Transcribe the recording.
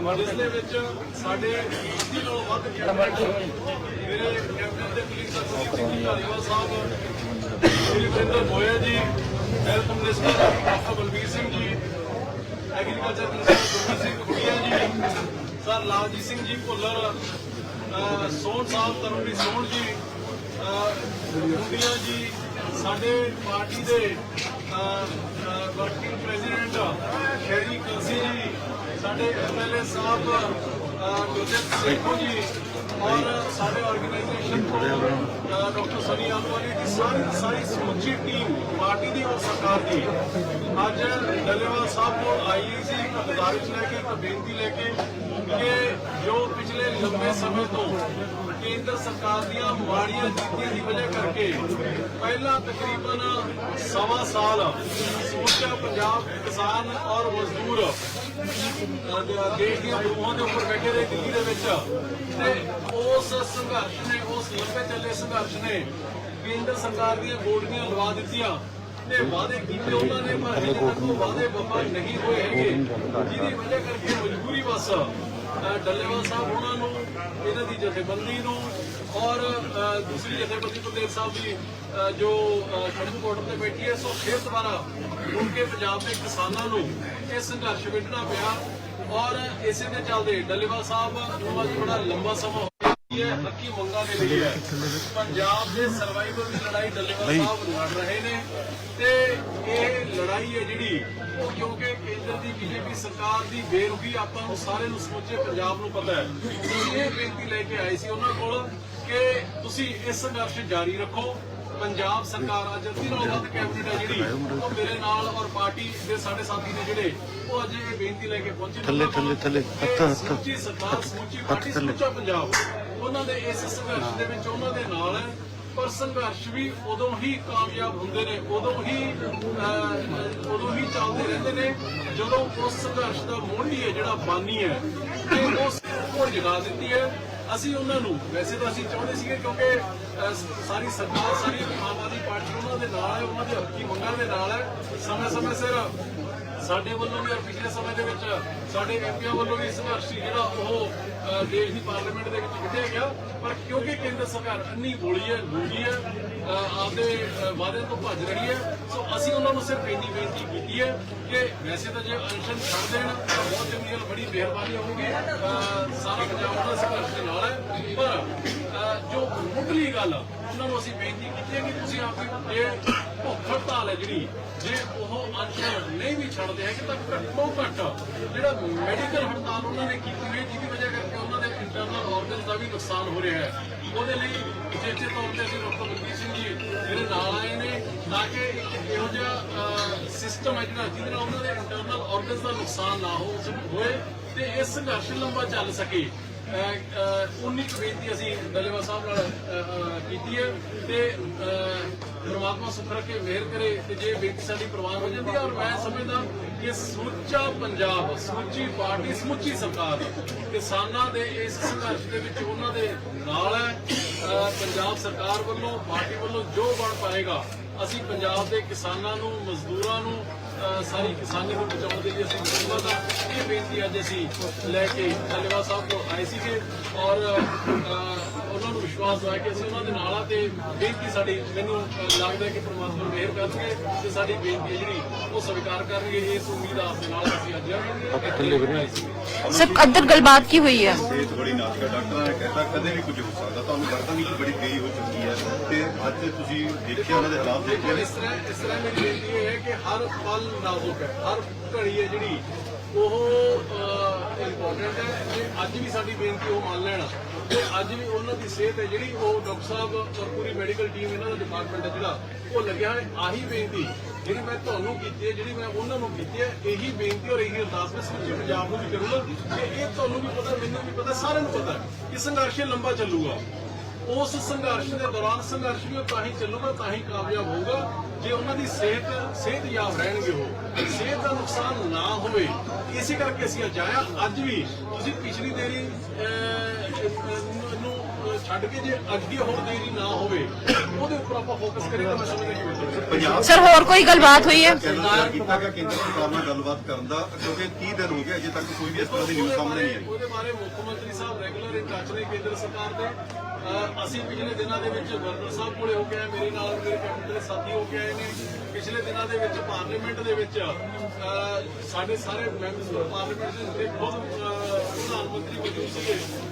ਜਿਸ ਦੇ ਵਿੱਚ ਸਾਡੇ 80 ਨਾਲੋਂ ਵੱਧ ਕੈਬਨਿਟ ਮੇਰੇ ਕੈਬਨਿਟ ਦੇ ਕਲੀਗ ਸਰਦਾਰ ਸਿੰਘ ਜੀ ਧਾਲੀਵਾਲ ਸਾਹਿਬ Shri Varinder Goya ji health minister doctor Balbir Singh ji agriculture minister Gurmeet Singh ਕੁੜੀਆ ਜੀ ਸਰ ਲਾਲਜੀਤ ਸਿੰਘ ਜੀ ਭੁੱਲਰ ਸੋਹਣ ਸਾਹਿਬ ਤਰਨਵੀਰ ਸੋਹਣ ਜੀ ਮੁੰਡੀਆਂ ਜੀ ਸਾਡੇ ਪਾਰਟੀ ਦੇ ਵਰਕਿੰਗ ਪ੍ਰੈਜ਼ੀਡੈਂਟ ਸ਼ਹਿਰੀ ਕਲਸੀ ਜੀ ਸਾਡੇ ਐਮਐਲਏ ਸਾਹਿਬ ਅਹ, ਗੁਰਜੀਤ ਸੇਖੋ ਜੀ ਔਰ ਸਾਡੇ ਆਰਗੇਨਾਈਜੇਸ਼ਨ ਤੋਂ ਡਾਕਟਰ ਸਨੀ ਆਲਵਾਲੀ ਦੀ ਸਾਰੀ ਸਾਰੀ ਸਮੁੱਚੀ ਟੀਮ ਪਾਰਟੀ ਦੀ ਔਰ ਸਰਕਾਰ ਦੀ। ਅੱਜ ਡੱਲੇਵਾਲ ਸਾਹਿਬ ਕੋਲ ਆਈ ਸੀ ਇੱਕ ਗੁਜ਼ਾਰਿਸ਼ ਲੈ ਕੇ ਇੱਕ ਬੇਨਤੀ ਲੈ ਕੇ ਕਿ ਜੋ ਪਿਛਲੇ ਲੰਬੇ ਸਮੇਂ ਤੋਂ ਕੇਂਦਰ ਸਰਕਾਰ ਦੀਆਂ ਮਾੜੀਆਂ ਨੀਤੀਆਂ ਦੀ ਵਜ੍ਹਾ ਕਰਕੇ ਪਹਿਲਾਂ ਤਕਰੀਬਨ ਸਵਾ ਸਾਲ ਸਮੁੱਚਾ ਪੰਜਾਬ ਕਿਸਾਨ ਔਰ ਮਜ਼ਦੂਰ ਦੇਸ਼ ਦੀਆਂ ਬਰੂਹਾਂ ਦੇ ਉੱਪਰ ਬੈਠੇ ਰਹੇ ਦਿੱਲੀ ਦੇ ਵਿੱਚ ਤੇ ਉਸ ਸੰਘਰਸ਼ ਨੇ, ਉਸ ਲੰਬੇ ਚੱਲੇ ਸੰਘਰਸ਼ ਨੇ ਕੇਂਦਰ ਸਰਕਾਰ ਦੀਆਂ ਗੋਲੀਆਂ ਲਵਾ ਦਿੱਤੀਆਂ। ਤੇ ਵਾਅਦੇ ਕੀਤੇ ਉਹਨਾਂ ਨੇ ਪਰ ਉਹ ਵਾਅਦੇ ਵਫਾ ਨਹੀਂ ਹੋਏ ਹੈਗੇ। ਜਿਹਦੀ ਵਜ੍ਹਾ ਕਰਕੇ ਮਜਬੂਰੀ ਬਸ ਡੱਲੇਵਾਲ ਸਾਹਿਬ ਉਹਨਾਂ ਨੂੰ ਇਹਨਾਂ ਦੀ ਜਥੇਬੰਦੀ ਨੂੰ ਔਰ ਦੂਸਰੀ ਜਥੇਬੰਦੀ ਪ੍ਰਦੇਵ ਸਾਹਿਬ ਦੀ ਜੋ ਸ਼ਰਮ ਕੋਰਟ ਤੇ ਬੈਠੀ ਹੈ ਸੋ ਫਿਰ ਦੁਬਾਰਾ ਮੁੜ ਕੇ ਪੰਜਾਬ ਦੇ ਕਿਸਾਨਾਂ ਨੂੰ ਇਹ ਸੰਘਰਸ਼ ਵਿੱਢਣਾ ਪਿਆ। ਔਰ ਇਸੇ ਦੇ ਚੱਲਦੇ ਡੱਲੇਵਾਲ ਸਾਹਿਬ ਨੂੰ ਅੱਜ ਬੜਾ ਲੰਬਾ ਸਮਾਂ ਹੋ ਗਿਆ ਹੈ ਹੱਕੀ ਮੰਗਾਂ ਦੇ ਲਈ ਹੈ। ਪੰਜਾਬ ਦੇ ਸਰਵਾਈਵਲ ਦੀ ਲੜਾਈ ਡੱਲੇਵਾਲ ਸਾਹਿਬ ਲੜ ਰਹੇ ਨੇ। ਲੜਾਈ ਹੈ ਜਿਹੜੀ ਉਹ ਕਿਉਂਕਿ ਕੇਂਦਰ ਦੀ ਬੀਜੇਪੀ ਸਰਕਾਰ ਦੀ ਬੇਰੁਖੀ ਆਪਾਂ ਨੂੰ ਸਾਰੇ ਨੂੰ ਸਮੁੱਚੇ ਪੰਜਾਬ ਨੂੰ ਪਤਾ ਹੈ ਅਸੀਂ ਇਹ ਬੇਨਤੀ ਲੈ ਕੇ ਆਏ ਸੀ ਉਹਨਾਂ ਕੋਲ ਕਿ ਤੁਸੀਂ ਇਹ ਸੰਘਰਸ਼ ਜਾਰੀ ਰੱਖੋ ਪੰਜਾਬ ਸਰਕਾਰ ਅੱਜ ਅੱਧੀ ਨਾਲੋਂ ਵੱਧ ਕੈਬਨਿਟ ਹੈ ਜਿਹੜੀ ਉਹ ਮੇਰੇ ਨਾਲ ਔਰ ਪਾਰਟੀ ਦੇ ਸਾਡੇ ਸਾਥੀ ਨੇ ਜਿਹੜੇ ਉਹ ਅੱਜ ਇਹ ਬੇਨਤੀ ਲੈ ਕੇ ਪਹੁੰਚੇ ਥੱਲੇ, ਥੱਲੇ, ਥੱਲੇ, ਹੱਥਾਂ, ਹੱਥਾਂ। ਸਮੁੱਚੀ ਸਰਕਾਰ ਸਮੁੱਚੀ ਪਾਰਟੀ। ਸਮੁੱਚਾ ਪੰਜਾਬ ਉਹਨਾਂ ਦੇ ਇਸ ਸੰਘਰਸ਼ ਦੇ ਵਿੱਚ ਉਹਨਾਂ ਦੇ ਨਾਲ ਹੈ ਪਰ ਸੰਘਰਸ਼ ਵੀ ਉਦੋਂ ਹੀ ਕਾਮਯਾਬ ਹੁੰਦੇ ਨੇ, ਉਦੋਂ ਹੀ ਉਦੋਂ ਹੀ ਚੱਲਦੇ ਰਹਿੰਦੇ ਨੇ, ਜਦੋਂ ਉਸ ਸੰਘਰਸ਼ ਦਾ ਮੋਢੀ ਹੈ ਜਿਹੜਾ ਬਾਨੀ ਹੈ, ਤੇ ਉਸ ਕੋਲ ਜਗਾ ਦਿੱਤੀ ਹੈ। ਅਸੀਂ ਉਹਨਾਂ ਨੂੰ, ਵੈਸੇ ਤਾਂ ਅਸੀਂ ਚਾਹੁੰਦੇ ਸੀਗੇ ਕਿਉਂਕਿ ਸਾਰੀ ਸਰਕਾਰ, ਸਾਰੀ ਆਮ ਆਦਮੀ ਪਾਰਟੀ ਉਹਨਾਂ ਦੇ ਨਾਲ ਹੈ, ਉਹਨਾਂ ਦੇ ਹੱਕੀ ਮੰਗਾਂ ਦੇ ਨਾਲ ਹੈ। ਸਮੇਂ ਸਮੇਂ ਸਿਰ ਸਾਡੇ ਵੱਲੋਂ ਵੀ ਔਰ ਪਿਛਲੇ ਸਮੇਂ ਦੇ ਵਿੱਚ ਸਾਡੇ ਐਮਪੀਆਂ ਵੱਲੋਂ ਵੀ ਸੰਘਰਸ਼ ਸੀ ਜਿਹੜਾ ਉਹ ਦੇਸ਼ ਦੀ ਪਾਰਲੀਮੈਂਟ ਦੇ ਵਿੱਚ ਕੱਢਿਆ ਗਿਆ। ਪਰ ਕਿਉਂਕਿ ਕੇਂਦਰ ਸਰਕਾਰ ਅੰਨੀ ਗੋਲੀ ਹੈ ਗੂੰਗੀ ਹੈ ਆਪਦੇ ਅਹ, ਵਾਅਦਿਆਂ ਤੋਂ ਭੱਜ ਰਹੀ ਹੈ ਸੋ ਅਸੀਂ ਉਹਨਾਂ ਨੂੰ ਸਿਰਫ ਇੰਨੀ ਬੇਨਤੀ ਕੀਤੀ ਹੈ ਕਿ ਵੈਸੇ ਤਾਂ ਜੇ ਅਨਸ਼ਨ ਛੱਡ ਦੇਣ ਤਾਂ ਬਹੁਤ ਚੰਗੀ ਗੱਲ ਬੜੀ ਮਿਹਰਬਾਨੀ ਹੋਊਗੀ। ਸਾਰਾ ਪੰਜਾਬ ਉਹਨਾਂ ਸੰਘਰਸ਼ ਦੇ ਨਾਲ ਹੈ। ਪਰ ਅਹ, ਜੋ ਮੁੱਢਲੀ ਗੱਲ ਉਹਨਾਂ ਨੂੰ ਅਸੀਂ ਬੇਨਤੀ ਕੀਤੀ ਹੈ ਕਿ ਤੁਸੀਂ ਆਪਣੀ ਇਹ ਭੁੱਖ ਹੜਤਾਲ ਹੈ ਜਿਹੜੀ, ਜੇ ਉਹ ਅਨਸ਼ਨ ਨਹੀਂ ਵੀ ਛੱਡਦੇ ਹੈਗੇ ਤਾਂ ਘੱਟੋ ਘੱਟ ਜਿਹੜਾ ਮੈਡੀਕਲ ਹੜਤਾਲ ਉਹਨਾਂ ਨੇ ਕੀਤੀ ਹੋਈ ਜਿਹਦੀ ਵਜ੍ਹਾ ਕਰਕੇ ਉਹਨਾਂ ਦੇ ਇੰਟਰਨਲ ਆਰਗਨਸ ਦਾ ਵੀ ਨੁਕਸਾਨ ਹੋ ਰਿਹਾ ਹੈ। ਉਹਦੇ ਲਈ ਉਚੇਚੇ ਤੌਰ ਤੇ ਅਸੀਂ ਡਾਕਟਰ ਬਲਬੀਰ ਸਿੰਘ ਜੀ ਜਿਹੜੇ ਨਾਲ ਆਏ ਨੇ ਤਾਂ ਕਿ ਇੱਕ ਇਹੋ ਜਿਹਾ ਸਿਸਟਮ ਹੈ ਜਿਹੜਾ, ਜਿਹਦੇ ਨਾਲ ਉਹਨਾਂ ਦੇ ਇੰਟਰਨਲ ਆਰਗਨਸ ਦਾ ਨੁਕਸਾਨ ਨਾ ਹੋ ਹੋਏ ਤੇ ਇਹ ਸੰਘਰਸ਼ ਲੰਬਾ ਚੱਲ ਸਕੇ। ਅਹ, ਅਹ, ਉਨੀ ਕੁ ਬੇਨਤੀ ਅਸੀਂ ਦਲੇਵਾ ਸਾਹਿਬ ਨਾਲ ਕੀਤੀ ਹੈ ਤੇ ਅਹ, ਪ੍ਰਮਾਤਮਾ ਸੁਖ ਰੱਖੇ ਮਿਹਰ ਕਰੇ ਤੇ ਜੇ ਬੇਨਤੀ ਸਾਡੀ ਪ੍ਰਵਾਨ ਹੋ ਜਾਂਦੀ ਹੈ ਔਰ ਮੈਂ ਸਮਝਦਾ ਕਿ ਸਮੁੱਚਾ ਪੰਜਾਬ ਸਮੁੱਚੀ ਪਾਰਟੀ ਸਮੁੱਚੀ ਸਰਕਾਰ ਕਿਸਾਨਾਂ ਦੇ ਇਸ ਸੰਘਰਸ਼ ਦੇ ਵਿੱਚ ਉਹਨਾਂ ਦੇ ਨਾਲ ਹੈ। ਪੰਜਾਬ ਸਰਕਾਰ ਵੱਲੋਂ ਪਾਰਟੀ ਵੱਲੋਂ ਜੋ ਬਣ ਪਾਏਗਾ ਅਸੀਂ ਪੰਜਾਬ ਦੇ ਕਿਸਾਨਾਂ ਨੂੰ ਮਜ਼ਦੂਰਾਂ ਨੂੰ ਸਾਰੀ ਕਿਸਾਨੀ ਨੂੰ ਬਚਾਉਣ ਦੇ ਲਈ ਅਸੀਂ ਮਜ਼ਦੂਰਾਂ ਦਾ ਇਹ ਬੇਨਤੀ ਅੱਜ ਅਸੀਂ ਲੈ ਕੇ ਧੰਨਵਾਦ ਸਾਹਿਬ ਕੋਲ ਆਏ ਸੀਗੇ ਔਰ ਉਹਨਾਂ ਨੂੰ ਵਿਸ਼ਵਾਸ ਦਵਾਇਆ ਕਿ ਅਸੀਂ ਉਹਨਾਂ ਦੇ ਨਾਲ ਆ ਤੇ ਬੇਨਤੀ ਸਾਡੀ ਮੈਨੂੰ ਲੱਗਦਾ ਹੈ ਕਿ ਪ੍ਰਮਾਤਮਾ ਮਿਹਰ ਕਰਨਗੇ ਤੇ ਸਾਡੀ ਬੇਨਤੀ ਹੈ ਜਿਹੜੀ ਉਹ ਸਵੀਕਾਰ ਕਰਨਗੇ। ਇਸ ਉਮੀਦ ਆਸ ਦੇ ਨਾਲ ਅਸੀਂ ਅੱਜ ਇੱਥੇ ਆਏ ਸੀ ਸਰ ਕਦਰ ਗੱਲਬਾਤ ਕੀ ਹੋਈ ਹੈ? ਸਿਹਤ ਬੜੀ ਨਾਜ਼ੁਕ ਹੈ ਡਾਕਟਰਾਂ ਨੇ ਕਹਿਤਾ ਕਦੇ ਵੀ ਕੁਝ ਹੋ ਸਕਦਾ। ਤੁਹਾਨੂੰ ਗਰਦਨ ਵਿੱਚ ਬੜੀ ਦੇਰੀ ਹੋ ਚੁੱਕੀ ਹੈ ਤੇ ਅੱਜ ਤੁਸੀਂ ਦੇਖਿਆ ਉਹਨਾਂ ਦੇ ਹਾਲਾਤ ਦੇਖੇ ਨੇ ਇਸ ਤਰ੍ਹਾਂ ਇਸ ਤਰ੍ਹਾਂ ਮੇਰੀ ਬੇਨਤੀ ਇਹ ਹੈ ਕਿ ਹਰ ਪਲ ਨਾਜ਼ੁਕ ਹੈ ਹਰ ਘੜੀ ਹੈ ਜਿਹੜੀ ਉਹ ਇੰਪੋਰਟੈਂਟ ਹੈ ਤੇ ਅੱਜ ਵੀ ਸਾਡੀ ਬੇਨਤੀ ਉਹ ਮੰਨ ਲੈਣ। ਅੱਜ ਵੀ ਉਹਨਾਂ ਦੀ ਸਿਹਤ ਹੈ ਜਿਹੜੀ ਉਹ ਡਾਕਟਰ ਸਾਹਿਬ ਔਰ ਪੂਰੀ ਮੈਡੀਕਲ ਟੀਮ ਇਹਨਾਂ ਦਾ ਡਿਪਾਰਟਮੈਂਟ ਹੈ ਜਿਹੜਾ, ਉਹ ਲੱਗਿਆ ਹੈ। ਆਹੀ ਬੇਨਤੀ ਜਿਹੜੀ ਮੈਂ ਤੁਹਾਨੂੰ ਕੀਤੀ ਹੈ, ਜਿਹੜੀ ਮੈਂ ਉਹਨਾਂ ਨੂੰ ਕੀਤੀ ਹੈ, ਇਹੀ ਬੇਨਤੀ ਔਰ ਇਹੀ ਅਰਦਾਸ ਮੈਂ ਸਮੁੱਚੇ ਪੰਜਾਬ ਨੂੰ ਵੀ ਕਰੂੰਗਾ ਕਿ ਇਹ ਤੁਹਾਨੂੰ ਵੀ ਪਤਾ, ਮੈਨੂੰ ਵੀ ਪਤਾ, ਸਾਰਿਆਂ ਨੂੰ ਪਤਾ ਕਿ ਸੰਘਰਸ਼ ਲੰਬਾ ਚੱਲੂਗਾ। ਉਸ ਸੰਘਰਸ਼ ਦੇ ਦੌਰਾਨ ਸੰਘਰਸ਼ ਵੀ ਉਹ ਤਾਂ ਹੀ ਚੱਲੂਗਾ ਤਾਂ ਹੀ ਕਾਮਯਾਬ ਹੋਊਗਾ ਜੇ ਉਹਨਾਂ ਦੀ ਸਿਹਤ ਸਿਹਤਯਾਬ ਰਹਿਣਗੇ ਉਹ। ਸਿਹਤ ਦਾ ਨੁਕਸਾਨ ਨਾ ਹੋਵੇ ਇਸੇ ਕਰਕੇ ਅਸੀਂ ਅੱਜ ਆਇਆ ਅੱਜ ਵੀ ਤੁਸੀਂ ਪਿਛਲੀ ਦੇਰੀ ਨੂੰ ਛੱਡ ਕੇ ਜੇ ਅੱਗੇ ਹੋਰ ਦੇਰੀ ਨਾ ਹੋਵੇ ਉਹਦੇ ਉੱਪਰ ਆਪਾਂ ਫੋਕਸ ਕਰੀਏ ਤਾਂ ਮੈਂ ਸਮਝਦਾ ਕਿ ਸਰ ਹੋਰ ਕੋਈ ਗੱਲਬਾਤ ਹੋਈ ਹੈ? ਸਰਕਾਰ ਕੀਤਾ ਗਿਆ ਕੇਂਦਰ ਸਰਕਾਰ ਨਾਲ ਗੱਲਬਾਤ ਕਰਨ ਦਾ ਕਿਉਂਕਿ 30 ਦਿਨ ਹੋ ਗਏ ਅਜੇ ਤੱਕ ਕੋਈ ਵੀ ਇਸ ਤਰ੍ਹਾਂ ਦੀ ਨਿਊਜ਼ ਸਾਹਮਣੇ ਨਹੀਂ ਆਈ। ਉਹਦੇ ਬਾਰੇ ਮੁੱਖ ਮੰਤਰੀ ਸਾਹਿਬ ਰੈਗੂਲਰ ਇਨ ਟੱਚ ਨੇ ਕੇਂਦਰ ਸਰਕਾਰ ਦੇ। ਅਹ ਅਸੀਂ ਪਿਛਲੇ ਦਿਨਾਂ ਦੇ ਵਿੱਚ ਗਵਰਨਰ ਸਾਹਿਬ ਕੋਲੇ ਹੋ ਕੇ ਆਏ, ਮੇਰੇ ਨਾਲ ਮੇਰੇ ਕੈਬਨਿਟ ਦੇ ਸਾਥੀ ਹੋ ਕੇ ਆਏ ਨੇ। ਪਿਛਲੇ ਦਿਨਾਂ ਦੇ ਵਿੱਚ ਪਾਰਲੀਮੈਂਟ ਦੇ ਵਿੱਚ ਸਾਡੇ ਸਾਰੇ ਮੈਂਬਰਸ ਪਾਰਲੀਮੈਂਟ ਦੇ ਜਿਹੜੇ ਖੁਦ ਪ੍ਰਧਾਨ ਮੰਤਰੀ ਮੌਜੂਦ ਸੀਗੇ